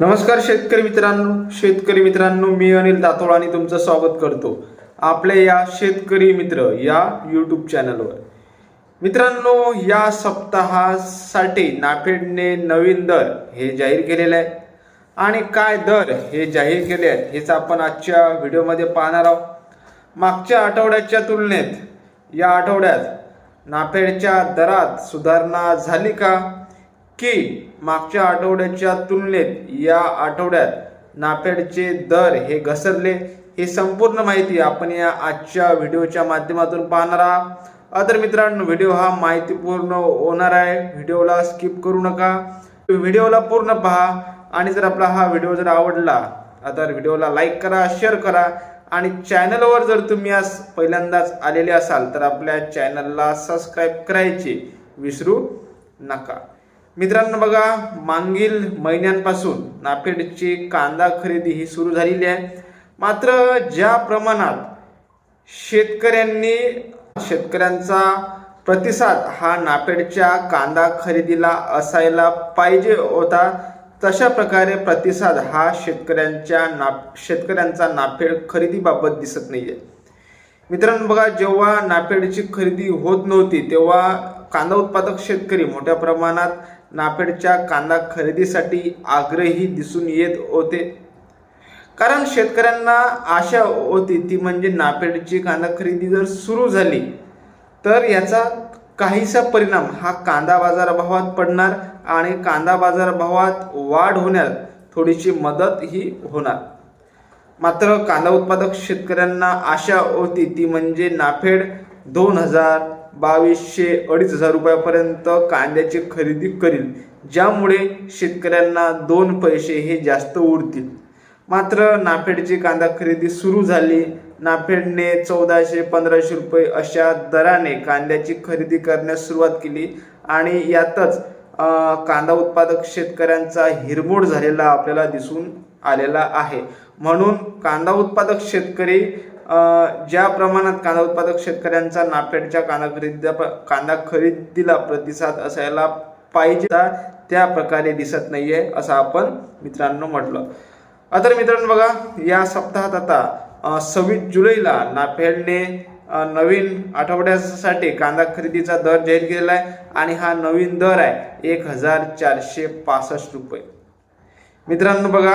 नमस्कार शेतकरी मित्रांनो. शेतकरी मित्रांनो मी अनिल दातोळ आणि तुमचं स्वागत करतो आपल्या या शेतकरी मित्र या यूट्यूब चॅनलवर मित्रांनो या सप्ताहासाठी नाफेडने नवीन दर हे जाहीर केलेले आहे. आणि काय दर हे जाहीर केले आहेत हेच आपण आजच्या व्हिडिओमध्ये पाहणार आहोत. मागच्या आठवड्याच्या तुलनेत या आठवड्यात नाफेडच्या दरात सुधारणा झाली का? की मागच्या आठवड्याच्या तुलनेत या आठवड्यात नाफेडचे दर हे घसरले ही संपूर्ण माहिती आपण या आजच्या व्हिडिओच्या माध्यमातून पाहणार आहात. तर मित्रांनो व्हिडिओ हा माहितीपूर्ण होणार आहे. व्हिडिओला स्किप करू नका. व्हिडिओला पूर्ण पहा. आणि जर आपला हा व्हिडिओ जर आवडला तर व्हिडिओला लाईक करा शेअर करा. आणि चॅनलवर जर तुम्ही आज पहिल्यांदाच आलेले असाल तर आपल्या चॅनलला सबस्क्राईब करायचे विसरू नका. मित्रांनो बघा मागील महिन्यांपासून नाफेडची कांदा खरेदी ही सुरू झालेली आहे. मात्र ज्या प्रमाणात शेतकऱ्यांनी शेतकऱ्यांचा प्रतिसाद हा नाफेडच्या कांदा खरेदीला असायला पाहिजे होता तशा प्रकारे प्रतिसाद हा शेतकऱ्यांच्या ना शेतकऱ्यांचा नाफेड खरेदीबाबत दिसत नाही आहे मित्रांनो बघा जेव्हा नाफेडची खरेदी होत नव्हती तेव्हा कांदा उत्पादक शेतकरी मोठ्या प्रमाणात नाफेडच्या कांदा खरेदीसाठी आग्रही दिसून येत होते. कारण शेतकऱ्यांना आशा होती ती म्हणजे नाफेडची कांदा खरेदी जर सुरू झाली तर याचा काहीसा परिणाम हा कांदा बाजारभावात पडणार आणि कांदा बाजारभावात वाढ होण्यात थोडीशी मदत ही होणार. मात्र कांदा उत्पादक शेतकऱ्यांना आशा होती ती म्हणजे नाफेड दोन हजार बावीसशे अडीच हजार रुपयापर्यंत कांद्याची खरेदी करील ज्यामुळे शेतकऱ्यांना दोन पैसे हे जास्त उरतील. मात्र नाफेडची कांदा खरेदी सुरू झाली. नाफेडने चौदाशे पंधराशे रुपये अशा दराने कांद्याची खरेदी करण्यास सुरुवात केली आणि यातच कांदा उत्पादक शेतकऱ्यांचा हिरमोड झालेला आपल्याला दिसून आलेला आहे. म्हणून कांदा उत्पादक शेतकरी ज्या प्रमाणात कांदा उत्पादक शेतकऱ्यांचा नाफेडच्या कांदा खरेदी कांदा खरेदीला प्रतिसाद असायला पाहिजे त्या प्रकारे दिसत नाहीये असं आपण मित्रांनो म्हटलं. आता मित्रांनो बघा या सप्ताहात आता सव्वीस जुलैला नाफेडने नवीन आठवड्यासाठी कांदा खरेदीचा दर जाहीर केलेला आहे आणि हा नवीन दर आहे एक हजार चारशे पासष्ट रुपये. मित्रांनो बघा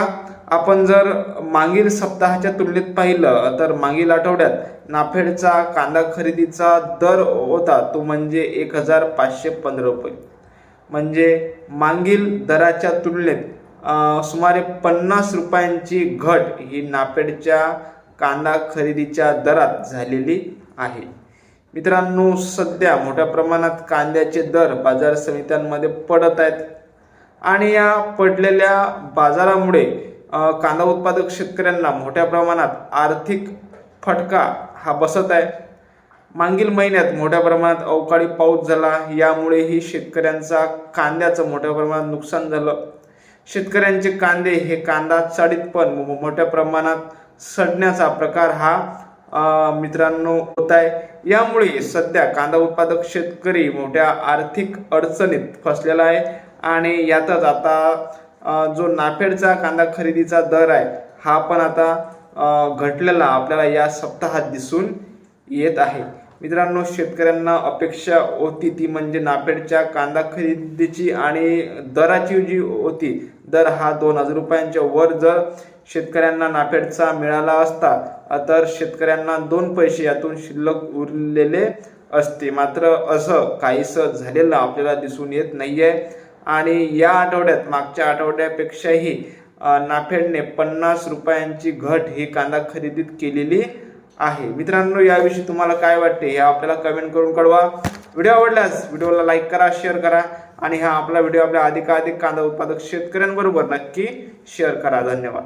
आपण जर मागील सप्ताहाच्या तुलनेत पाहिलं तर मागील आठवड्यात नाफेडचा कांदा खरेदीचा दर होता तो म्हणजे एक हजार पाचशे पंधरा रुपये. म्हणजे मागील दराच्या तुलनेत सुमारे पन्नास रुपयांची घट ही नाफेडच्या कांदा खरेदीच्या दरात झालेली आहे. मित्रांनो सध्या मोठ्या प्रमाणात कांद्याचे दर बाजार समित्यांमध्ये पडत आहेत. आणि या पडलेल्या बाजारामुळे कांदा उत्पादक शेतकऱ्यांना मोठ्या प्रमाणात आर्थिक फटका हा बसत आहे. मागील महिन्यात मोठ्या प्रमाणात अवकाळी पाऊस झाला. यामुळेही शेतकऱ्यांचा कांद्याचं मोठ्या प्रमाणात नुकसान झालं. शेतकऱ्यांचे कांदे हे कांदा चाळीत पण मोठ्या प्रमाणात सडण्याचा प्रकार हा मित्रांनो होत आहे. यामुळे सध्या कांदा उत्पादक शेतकरी मोठ्या आर्थिक अडचणीत फसलेला आहे. आणि यातच आता जो नाफेडचा कांदा खरेदीचा दर आहे हा पण आता घटलेला आपल्याला या सप्ताहात दिसून येत आहे. मित्रांनो शेतकऱ्यांना अपेक्षा होती ती म्हणजे नाफेडच्या कांदा खरेदीची आणि दराची जी होती दर हा दोन हजार रुपयांच्या वर जर शेतकऱ्यांना नाफेडचा मिळाला असता तर शेतकऱ्यांना दोन पैसे यातून शिल्लक उरलेले असते. मात्र असं काहीसं झालेलं आपल्याला दिसून येत नाही आहे आणि या आठवड्यात मागच्या आठवड्यापेक्षाही नाफेडने पन्नास रुपयांची घट ही कांदा खरेदीत केलेली आहे. मित्रांनो याविषयी तुम्हाला काय वाटते हे आपल्याला कमेंट करून कळवा. व्हिडिओ आवडल्यास व्हिडिओला लाईक करा शेअर करा आणि हा आपला व्हिडिओ आपल्या अधिकाधिक कांदा उत्पादक शेतकऱ्यांबरोबर नक्की शेअर करा. धन्यवाद.